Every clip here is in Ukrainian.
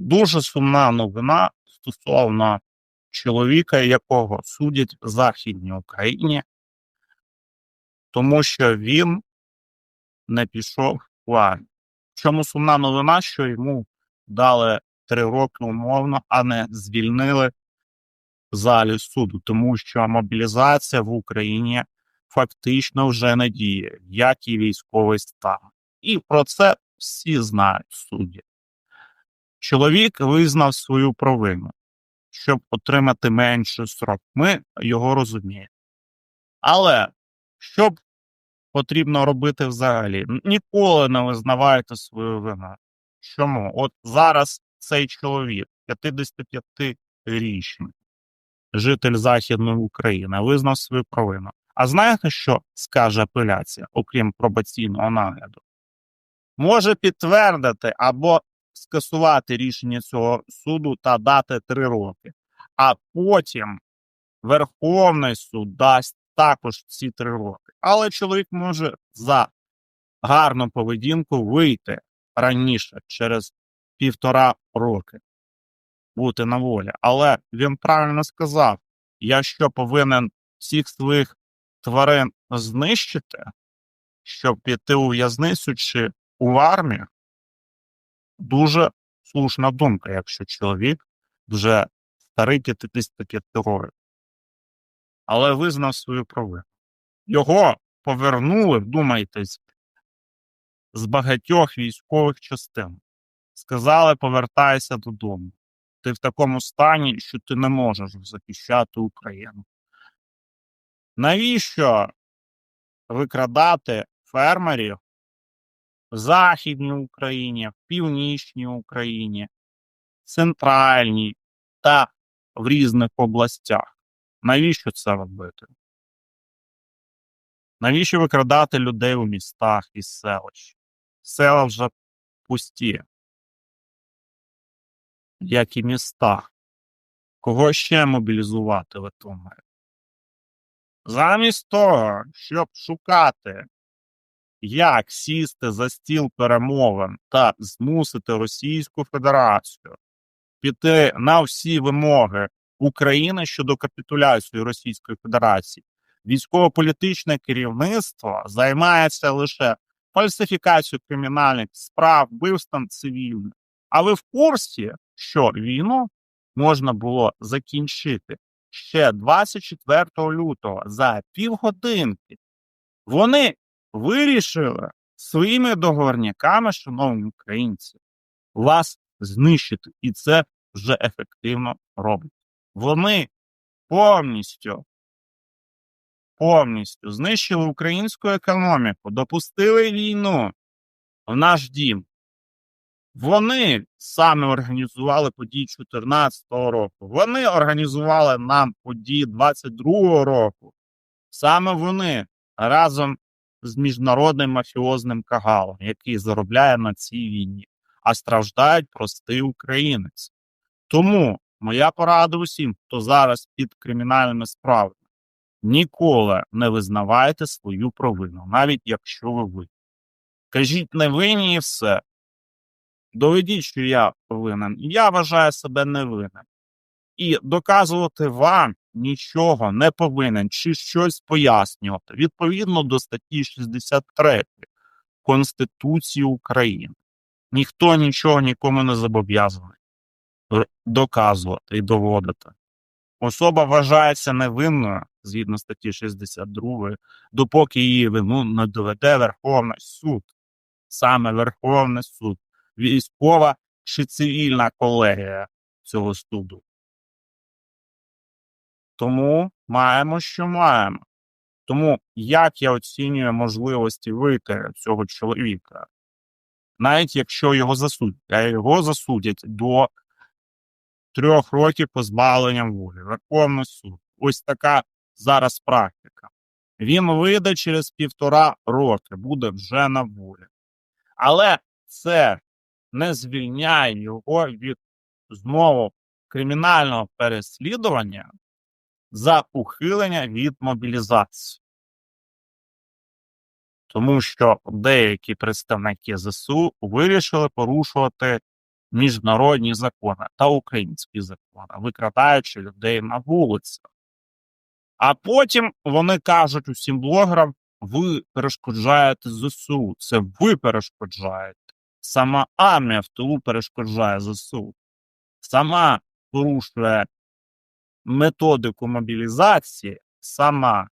Дуже сумна новина стосовно чоловіка, якого судять в Західній Україні, тому що він не пішов в армію. Чому сумна новина, що йому дали три роки умовно, а не звільнили в залі суду, тому що мобілізація в Україні фактично вже не діє, як і військовий стан. І про це всі знають судді. Чоловік визнав свою провину, щоб отримати менший срок. Ми його розуміємо. Але що потрібно робити взагалі? Ніколи не визнавайте свою вину. Чому? От зараз цей чоловік, 55-річний, житель Західної України, визнав свою провину. А знаєте, що скаже апеляція, окрім пробаційного нагляду? Може підтвердити або скасувати рішення цього суду та дати три роки, а потім Верховний суд дасть також ці три роки. Але чоловік може за гарну поведінку вийти раніше через півтора роки, бути на волі. Але він правильно сказав: я що повинен всіх своїх тварин знищити, щоб піти у в'язницю чи у армію? Дуже слушна думка, якщо чоловік вже старий 55 років. Але визнав свою провину. Його повернули, вдумайтесь, з багатьох військових частин. Сказали, повертайся додому. Ти в такому стані, що ти не можеш захищати Україну. Навіщо викрадати фермерів в Західній Україні, в Північній Україні, Центральній та в різних областях? Навіщо це робити? Навіщо викрадати людей у містах і селищ? Села вже пусті, як і міста. Кого ще мобілізувати ви думаєте? Замість того, щоб шукати, як сісти за стіл перемовин та змусити Російську Федерацію піти на всі вимоги України щодо капітуляції Російської Федерації, військово-політичне керівництво займається лише фальсифікацією кримінальних справ, вбивством цивільних. А ви в курсі, що війну можна було закінчити ще 24 лютого за півгодинки? Вони вирішили своїми договорняками, шановні українці, вас знищити, і це вже ефективно роблять. Вони повністю повністю знищили українську економіку, допустили війну в наш дім. Вони саме організували події 2014 року. Вони організували нам події 22 року. Саме вони разом з міжнародним мафіозним кагалом, який заробляє на цій війні, а страждають простий українець. Тому моя порада усім, хто зараз під кримінальними справами, ніколи не визнавайте свою провину, навіть якщо ви ви. Кажіть не винні і все. Доведіть, що я повинен. Я вважаю себе невинним. І доказувати вам нічого не повинен чи щось пояснювати відповідно до статті 63 Конституції України. Ніхто нічого нікому не зобов'язаний доказувати і доводити. Особа вважається невинною згідно статті 62, допоки її вину не доведе Верховний суд, саме Верховний суд, військова чи цивільна колегія цього суду. Тому маємо, що маємо. Тому як я оцінюю можливості вийти цього чоловіка, навіть якщо його засудять, а його засудять до трьох років позбавлення волі, Верховний суд. Ось така зараз практика. Він вийде через півтора роки, буде вже на волі. Але це не звільняє його від знову кримінального переслідування за ухилення від мобілізації. Тому що деякі представники ЗСУ вирішили порушувати міжнародні закони та українські закони, викрадаючи людей на вулицях. А потім вони кажуть усім блогерам: ви перешкоджаєте ЗСУ. Це ви перешкоджаєте. Сама армія в тилу перешкоджає ЗСУ. Сама порушує методику мобілізації, сама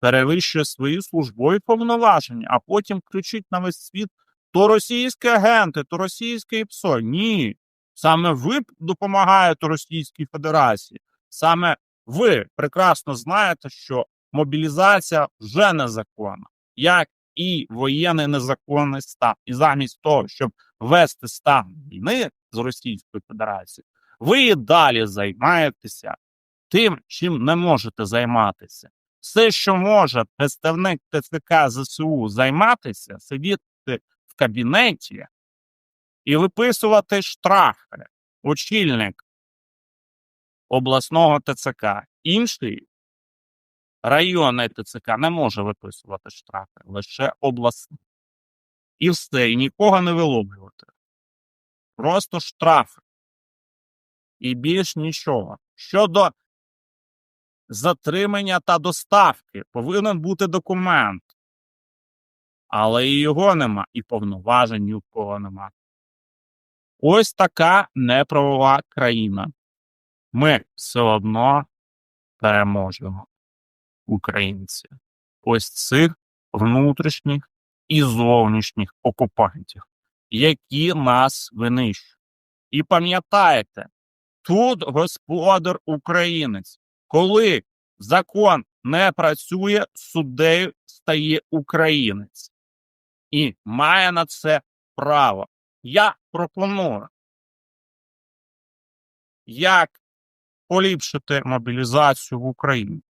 перевищує свої службові повноваження, а потім кричить на весь світ: то російські агенти, то російське ПСО. Ні. Саме ви допомагаєте Російській Федерації. Саме ви прекрасно знаєте, що мобілізація вже незаконна, як і воєнний незаконний стан. І замість того, щоб вести стан війни з Російською Федерацією, ви і далі займаєтеся тим, чим не можете займатися. Все, що може представник ТЦК ЗСУ займатися, сидіти в кабінеті і виписувати штрафи. Очільник обласного ТЦК. Інший районний ТЦК не може виписувати штрафи, лише обласний. І все, і нікого не виловлювати. Просто штрафи. І більш нічого. Щодо затримання та доставки повинен бути документ. Але і його нема, і повноважень ні кого нема. Ось така неправова країна. Ми все одно переможемо, українці. Ось цих внутрішніх і зовнішніх окупантів, які нас винищують. І пам'ятайте, тут господар українець, коли закон не працює, суддею стає українець і має на це право. Я пропоную, як поліпшити мобілізацію в Україні.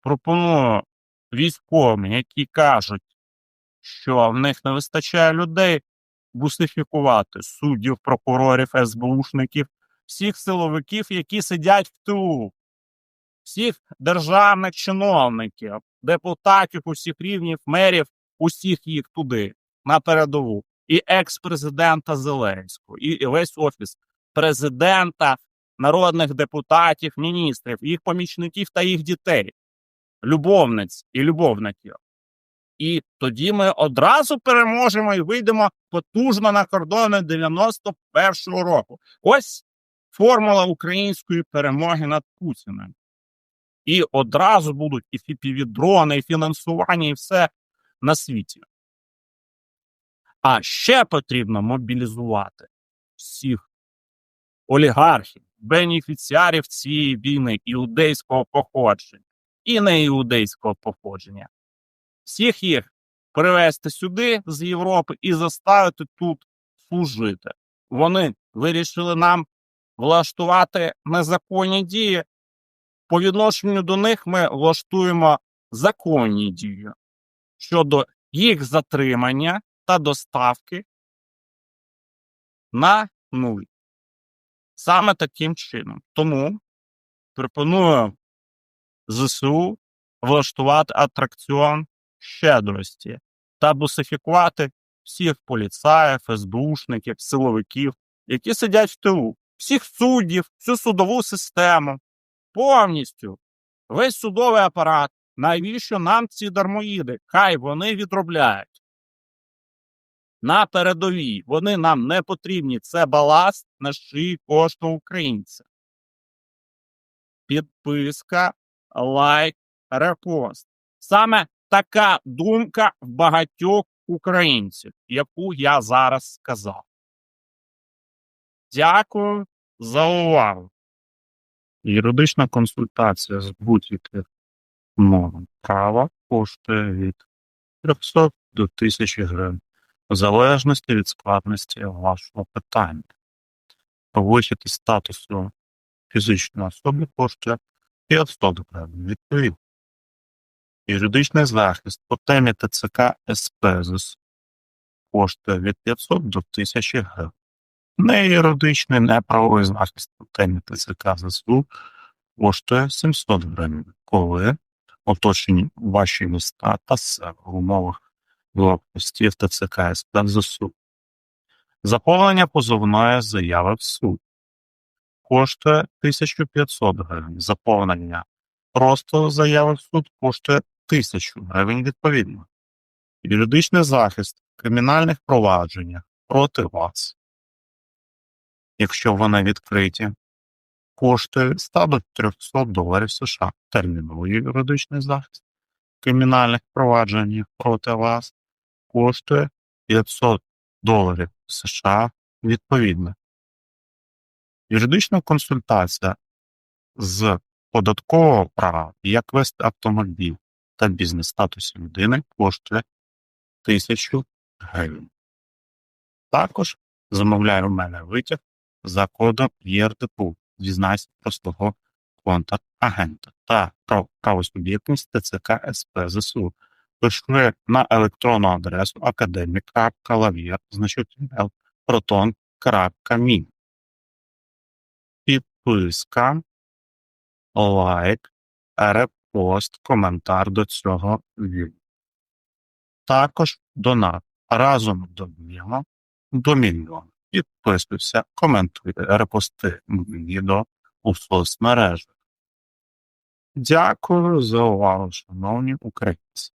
Пропоную військовим, які кажуть, що в них не вистачає людей, бусифікувати суддів, прокурорів, СБУшників, всіх силовиків, які сидять в тилу, всіх державних чиновників, депутатів усіх рівнів, мерів, усіх їх туди, на передову, і екс-президента Зеленського, і весь офіс президента, народних депутатів, міністрів, їх помічників та їх дітей, любовниць і любовників. І тоді ми одразу переможемо і вийдемо потужно на кордони 91-го року. Ось формула української перемоги над Путіним. І одразу будуть і фіпівідрони, і фінансування, і все на світі. А ще потрібно мобілізувати всіх олігархів, бенефіціарів цієї війни іудейського походження і не іудейського походження. Всіх їх привезти сюди з Європи і заставити тут служити. Вони вирішили нам влаштувати незаконні дії. По відношенню до них ми влаштуємо законні дії щодо їх затримання та доставки на нуль. Саме таким чином. Тому пропоную ЗСУ влаштувати атракціон щедрості та бусифікувати всіх поліцаїв, СБУшників, силовиків, які сидять в тилу, всіх суддів, всю судову систему, повністю весь судовий апарат. Навіщо нам ці дармоїди? Хай вони відробляють. На передовій вони нам не потрібні. Це баласт на шиї кожного українця. Підписка, лайк, репост. Саме така думка в багатьох українців, яку я зараз сказав. Дякую за увагу. Юридична консультація з будь-яких норм права коштує від 300 до 1000 гривень, в залежності від складності вашого питання. Із статусу фізичної особи коштує 500 гривень. Відповідно. Юридичний захист по темі ТЦК СПЗС коштує від 500 до 1000 гривень. Не юридичний, не правовий захист темі ТЦК ЗСУ коштує 700 гривень, коли оточені ваші міста та в умовах блокпостів ТЦК СП ЗСУ. Заповнення позовної заяви в суд коштує 1500 гривень. Заповнення просто заяви в суд коштує 1000 гривень відповідно. Юридичний захист в кримінальних провадженнях проти вас, якщо вони відкриті, коштує 100 до 300 доларів США. Терміновий юридичний захист кримінальних провадженнях проти вас коштує 500 доларів США відповідно. Юридична консультація з податкового права, як вести автомобіль та бізнес-статусі людини коштує 1000 гривень. Також замовляю в мене витяг за кодом ЄРДПУ «Дізнайся про свого контрагента та про правосуб'єктність ТЦК СП ЗСУ. Пиши на електронну адресу академік.лавір, значить proton.me. Підписка, лайк, репост, коментар до цього відео. Також донат разом до мільйона до мільйона. Підписуйся, коментуй, репости відео у соцмережах. Дякую за увагу, шановні українці.